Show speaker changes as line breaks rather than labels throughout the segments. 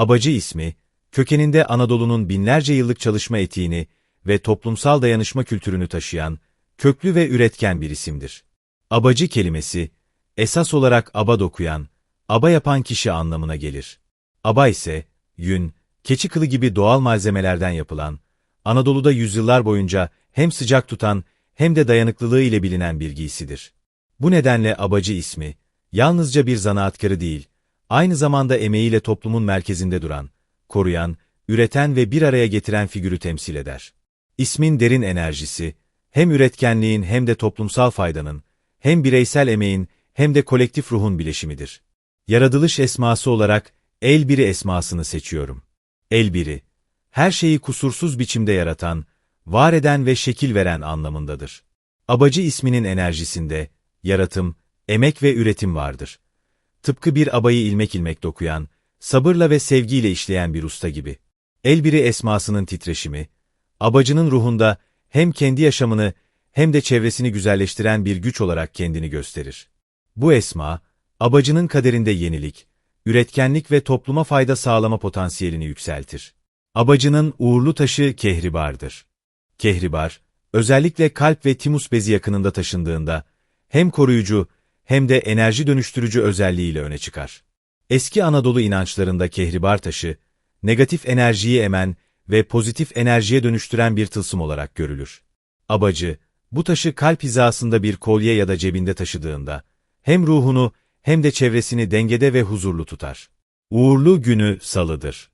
Abacı ismi, kökeninde Anadolu'nun binlerce yıllık çalışma etiğini ve toplumsal dayanışma kültürünü taşıyan, köklü ve üretken bir isimdir. Abacı kelimesi, esas olarak aba dokuyan, aba yapan kişi anlamına gelir. Aba ise, yün, keçi kılı gibi doğal malzemelerden yapılan, Anadolu'da yüzyıllar boyunca hem sıcak tutan hem de dayanıklılığı ile bilinen bir giysidir. Bu nedenle abacı ismi, yalnızca bir zanaatkarı değil, aynı zamanda emeğiyle toplumun merkezinde duran, koruyan, üreten ve bir araya getiren figürü temsil eder. İsmin derin enerjisi, hem üretkenliğin hem de toplumsal faydanın, hem bireysel emeğin hem de kolektif ruhun bileşimidir. Yaratılış esması olarak El Biri esmasını seçiyorum. El Biri, her şeyi kusursuz biçimde yaratan, var eden ve şekil veren anlamındadır. Abacı isminin enerjisinde, yaratım, emek ve üretim vardır. Tıpkı bir abayı ilmek ilmek dokuyan, sabırla ve sevgiyle işleyen bir usta gibi. El Biri esmasının titreşimi, abacının ruhunda hem kendi yaşamını hem de çevresini güzelleştiren bir güç olarak kendini gösterir. Bu esma, abacının kaderinde yenilik, üretkenlik ve topluma fayda sağlama potansiyelini yükseltir. Abacının uğurlu taşı kehribardır. Kehribar, özellikle kalp ve timus bezi yakınında taşındığında, hem koruyucu hem de enerji dönüştürücü özelliğiyle öne çıkar. Eski Anadolu inançlarında kehribar taşı, negatif enerjiyi emen ve pozitif enerjiye dönüştüren bir tılsım olarak görülür. Abacı, bu taşı kalp hizasında bir kolye ya da cebinde taşıdığında, hem ruhunu hem de çevresini dengede ve huzurlu tutar. Uğurlu günü Salı'dır.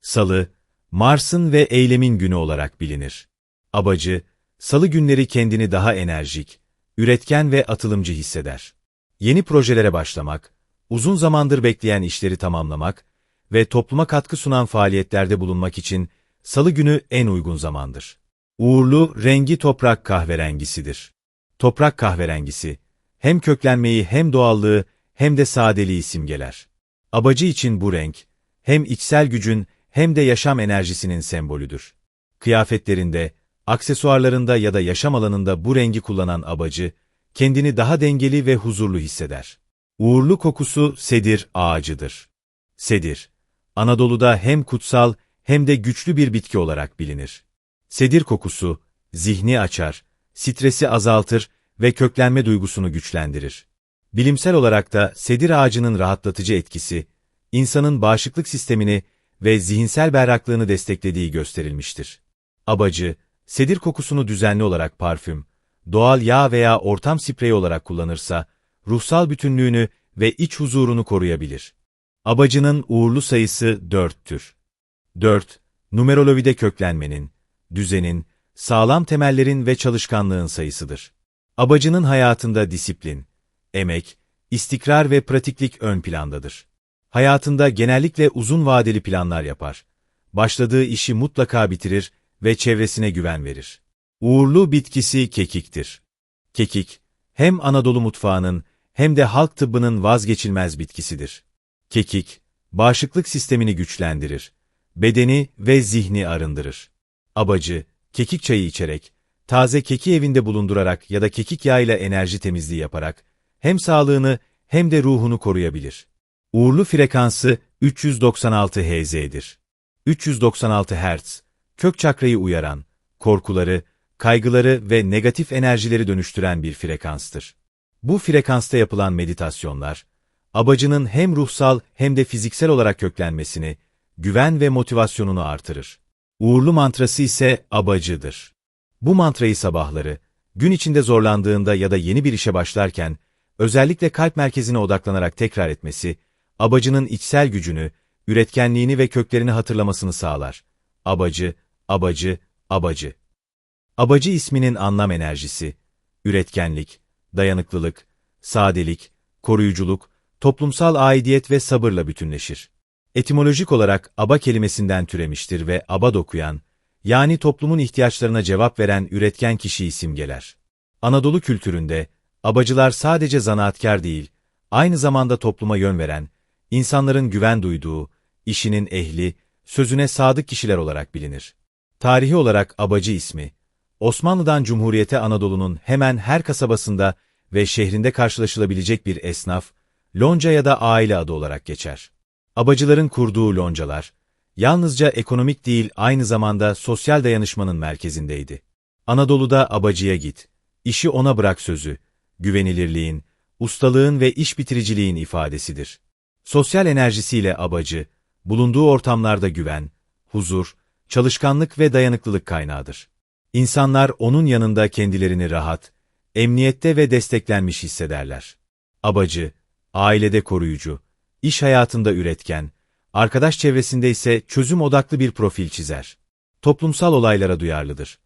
Salı, Mars'ın ve eylemin günü olarak bilinir. Abacı, Salı günleri kendini daha enerjik, üretken ve atılımcı hisseder. Yeni projelere başlamak, uzun zamandır bekleyen işleri tamamlamak ve topluma katkı sunan faaliyetlerde bulunmak için Salı günü en uygun zamandır. Uğurlu rengi toprak kahverengisidir. Toprak kahverengisi, hem köklenmeyi hem doğallığı hem de sadeliği simgeler. Abacı için bu renk, hem içsel gücün hem de yaşam enerjisinin sembolüdür. Kıyafetlerinde, aksesuarlarında ya da yaşam alanında bu rengi kullanan abacı, kendini daha dengeli ve huzurlu hisseder. Uğurlu kokusu sedir ağacıdır. Sedir, Anadolu'da hem kutsal hem de güçlü bir bitki olarak bilinir. Sedir kokusu, zihni açar, stresi azaltır ve köklenme duygusunu güçlendirir. Bilimsel olarak da sedir ağacının rahatlatıcı etkisi, insanın bağışıklık sistemini ve zihinsel berraklığını desteklediği gösterilmiştir. Abacı, sedir kokusunu düzenli olarak parfüm, doğal yağ veya ortam spreyi olarak kullanırsa, ruhsal bütünlüğünü ve iç huzurunu koruyabilir. Abacının uğurlu sayısı 4'tür. 4. Numerolojide köklenmenin, düzenin, sağlam temellerin ve çalışkanlığın sayısıdır. Abacının hayatında disiplin, emek, istikrar ve pratiklik ön plandadır. Hayatında genellikle uzun vadeli planlar yapar. Başladığı işi mutlaka bitirir ve çevresine güven verir. Uğurlu bitkisi kekiktir. Kekik, hem Anadolu mutfağının hem de halk tıbbının vazgeçilmez bitkisidir. Kekik, bağışıklık sistemini güçlendirir, bedeni ve zihni arındırır. Abacı, kekik çayı içerek, taze keki evinde bulundurarak ya da kekik yağıyla enerji temizliği yaparak, hem sağlığını hem de ruhunu koruyabilir. Uğurlu frekansı 396 Hz'dir. 396 Hz, kök çakrayı uyaran, korkuları, kaygıları ve negatif enerjileri dönüştüren bir frekanstır. Bu frekansta yapılan meditasyonlar, abacının hem ruhsal hem de fiziksel olarak köklenmesini, güven ve motivasyonunu artırır. Uğurlu mantrası ise abacıdır. Bu mantrayı sabahları, gün içinde zorlandığında ya da yeni bir işe başlarken, özellikle kalp merkezine odaklanarak tekrar etmesi, abacının içsel gücünü, üretkenliğini ve köklerini hatırlamasını sağlar. Abacı, abacı, abacı. Abacı isminin anlam enerjisi, üretkenlik, dayanıklılık, sadelik, koruyuculuk, toplumsal aidiyet ve sabırla bütünleşir. Etimolojik olarak aba kelimesinden türemiştir ve aba dokuyan, yani toplumun ihtiyaçlarına cevap veren üretken kişiyi simgeler. Anadolu kültüründe, abacılar sadece zanaatkar değil, aynı zamanda topluma yön veren, insanların güven duyduğu, işinin ehli, sözüne sadık kişiler olarak bilinir. Tarihi olarak abacı ismi, Osmanlı'dan Cumhuriyete Anadolu'nun hemen her kasabasında ve şehrinde karşılaşılabilecek bir esnaf, lonca ya da aile adı olarak geçer. Abacıların kurduğu loncalar, yalnızca ekonomik değil aynı zamanda sosyal dayanışmanın merkezindeydi. Anadolu'da abacıya git, işi ona bırak sözü, güvenilirliğin, ustalığın ve iş bitiriciliğin ifadesidir. Sosyal enerjisiyle abacı, bulunduğu ortamlarda güven, huzur, çalışkanlık ve dayanıklılık kaynağıdır. İnsanlar onun yanında kendilerini rahat, emniyette ve desteklenmiş hissederler. Abacı, ailede koruyucu, iş hayatında üretken, arkadaş çevresinde ise çözüm odaklı bir profil çizer. Toplumsal olaylara duyarlıdır.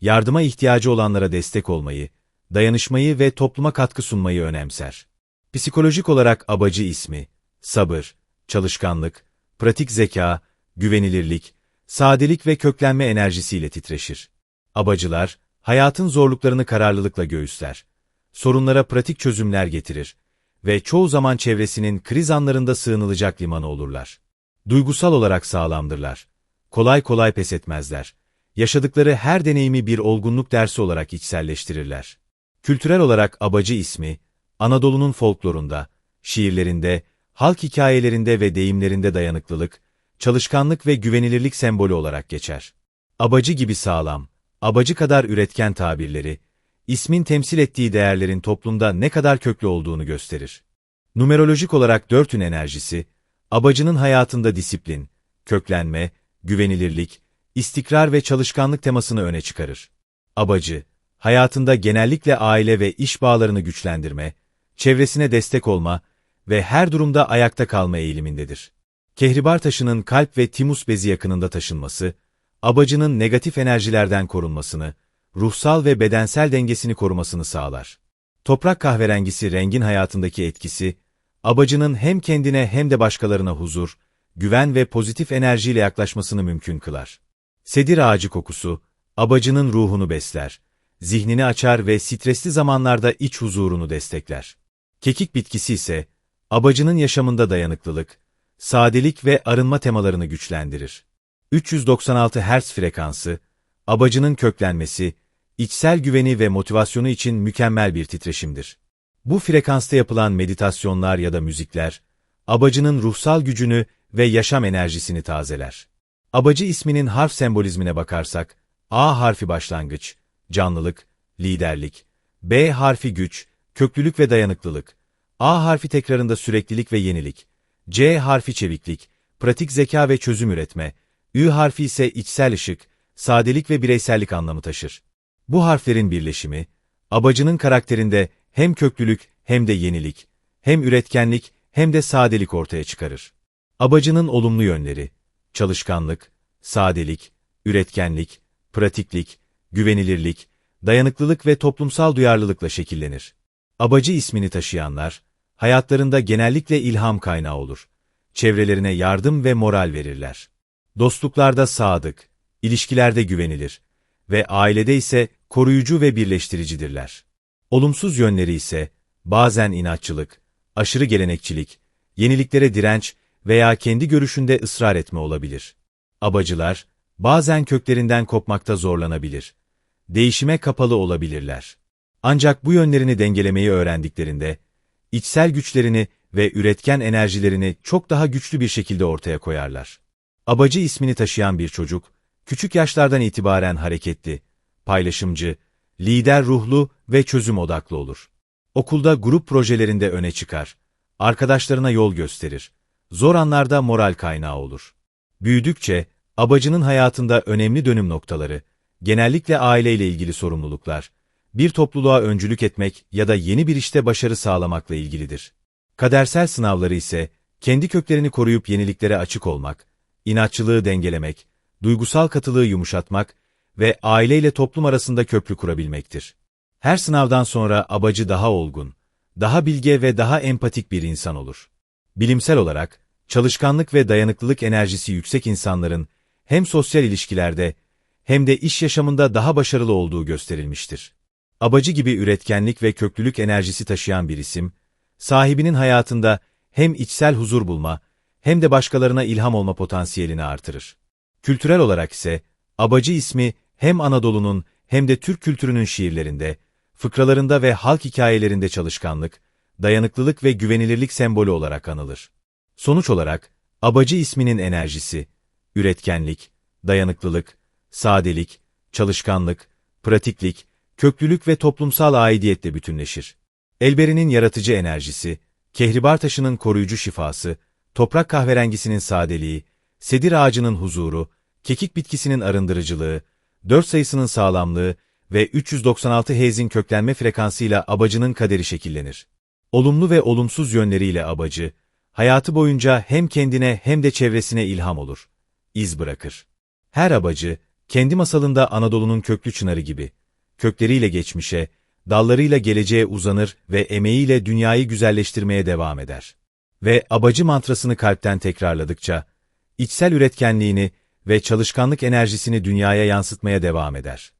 Yardıma ihtiyacı olanlara destek olmayı, dayanışmayı ve topluma katkı sunmayı önemser. Psikolojik olarak abacı ismi, sabır, çalışkanlık, pratik zeka, güvenilirlik, sadelik ve köklenme enerjisiyle titreşir. Abacılar, hayatın zorluklarını kararlılıkla göğüsler. Sorunlara pratik çözümler getirir ve çoğu zaman çevresinin kriz anlarında sığınılacak limanı olurlar. Duygusal olarak sağlamdırlar. Kolay kolay pes etmezler. Yaşadıkları her deneyimi bir olgunluk dersi olarak içselleştirirler. Kültürel olarak abacı ismi, Anadolu'nun folklorunda, şiirlerinde, halk hikayelerinde ve deyimlerinde dayanıklılık, çalışkanlık ve güvenilirlik sembolü olarak geçer. Abacı gibi sağlam, abacı kadar üretken tabirleri, ismin temsil ettiği değerlerin toplumda ne kadar köklü olduğunu gösterir. Numerolojik olarak dörtün enerjisi, abacının hayatında disiplin, köklenme, güvenilirlik, istikrar ve çalışkanlık temasını öne çıkarır. Abacı, hayatında genellikle aile ve iş bağlarını güçlendirme, çevresine destek olma ve her durumda ayakta kalma eğilimindedir. Kehribar taşının kalp ve timus bezi yakınında taşınması, abacının negatif enerjilerden korunmasını, ruhsal ve bedensel dengesini korumasını sağlar. Toprak kahverengisi rengin hayatındaki etkisi, abacının hem kendine hem de başkalarına huzur, güven ve pozitif enerjiyle yaklaşmasını mümkün kılar. Sedir ağacı kokusu, abacının ruhunu besler, zihnini açar ve stresli zamanlarda iç huzurunu destekler. Kekik bitkisi ise, abacının yaşamında dayanıklılık, sadelik ve arınma temalarını güçlendirir. 396 Hz frekansı, abacının köklenmesi, içsel güveni ve motivasyonu için mükemmel bir titreşimdir. Bu frekansta yapılan meditasyonlar ya da müzikler, abacının ruhsal gücünü ve yaşam enerjisini tazeler. Abacı isminin harf sembolizmine bakarsak, A harfi başlangıç, canlılık, liderlik, B harfi güç, köklülük ve dayanıklılık, A harfi tekrarında süreklilik ve yenilik, C harfi çeviklik, pratik zeka ve çözüm üretme, Ü harfi ise içsel ışık, sadelik ve bireysellik anlamı taşır. Bu harflerin birleşimi, abacının karakterinde hem köklülük hem de yenilik, hem üretkenlik hem de sadelik ortaya çıkarır. Abacının olumlu yönleri, çalışkanlık, sadelik, üretkenlik, pratiklik, güvenilirlik, dayanıklılık ve toplumsal duyarlılıkla şekillenir. Abacı ismini taşıyanlar, hayatlarında genellikle ilham kaynağı olur. Çevrelerine yardım ve moral verirler. Dostluklarda sadık, ilişkilerde güvenilir ve ailede ise koruyucu ve birleştiricidirler. Olumsuz yönleri ise bazen inatçılık, aşırı gelenekçilik, yeniliklere direnç veya kendi görüşünde ısrar etme olabilir. Abacılar, bazen köklerinden kopmakta zorlanabilir. Değişime kapalı olabilirler. Ancak bu yönlerini dengelemeyi öğrendiklerinde, içsel güçlerini ve üretken enerjilerini çok daha güçlü bir şekilde ortaya koyarlar. Abacı ismini taşıyan bir çocuk, küçük yaşlardan itibaren hareketli, paylaşımcı, lider ruhlu ve çözüm odaklı olur. Okulda grup projelerinde öne çıkar, arkadaşlarına yol gösterir, zor anlarda moral kaynağı olur. Büyüdükçe, abacının hayatında önemli dönüm noktaları, genellikle aileyle ilgili sorumluluklar, bir topluluğa öncülük etmek ya da yeni bir işte başarı sağlamakla ilgilidir. Kadersel sınavları ise, kendi köklerini koruyup yeniliklere açık olmak, inatçılığı dengelemek, duygusal katılığı yumuşatmak ve aileyle toplum arasında köprü kurabilmektir. Her sınavdan sonra abacı daha olgun, daha bilge ve daha empatik bir insan olur. Bilimsel olarak, çalışkanlık ve dayanıklılık enerjisi yüksek insanların hem sosyal ilişkilerde hem de iş yaşamında daha başarılı olduğu gösterilmiştir. Abacı gibi üretkenlik ve köklülük enerjisi taşıyan bir isim, sahibinin hayatında hem içsel huzur bulma hem de başkalarına ilham olma potansiyelini artırır. Kültürel olarak ise, Abacı ismi hem Anadolu'nun hem de Türk kültürünün şiirlerinde, fıkralarında ve halk hikayelerinde çalışkanlık, dayanıklılık ve güvenilirlik sembolü olarak anılır. Sonuç olarak, Abacı isminin enerjisi, üretkenlik, dayanıklılık, sadelik, çalışkanlık, pratiklik, köklülük ve toplumsal aidiyetle bütünleşir. Elberi'nin yaratıcı enerjisi, kehribar taşının koruyucu şifası, toprak kahverengisinin sadeliği, sedir ağacının huzuru, kekik bitkisinin arındırıcılığı, 4 sayısının sağlamlığı ve 396 Hz'in köklenme frekansıyla abacının kaderi şekillenir. Olumlu ve olumsuz yönleriyle abacı, hayatı boyunca hem kendine hem de çevresine ilham olur, iz bırakır. Her abacı, kendi masalında Anadolu'nun köklü çınarı gibi, kökleriyle geçmişe, dallarıyla geleceğe uzanır ve emeğiyle dünyayı güzelleştirmeye devam eder. Ve abacı mantrasını kalpten tekrarladıkça, içsel üretkenliğini ve çalışkanlık enerjisini dünyaya yansıtmaya devam eder.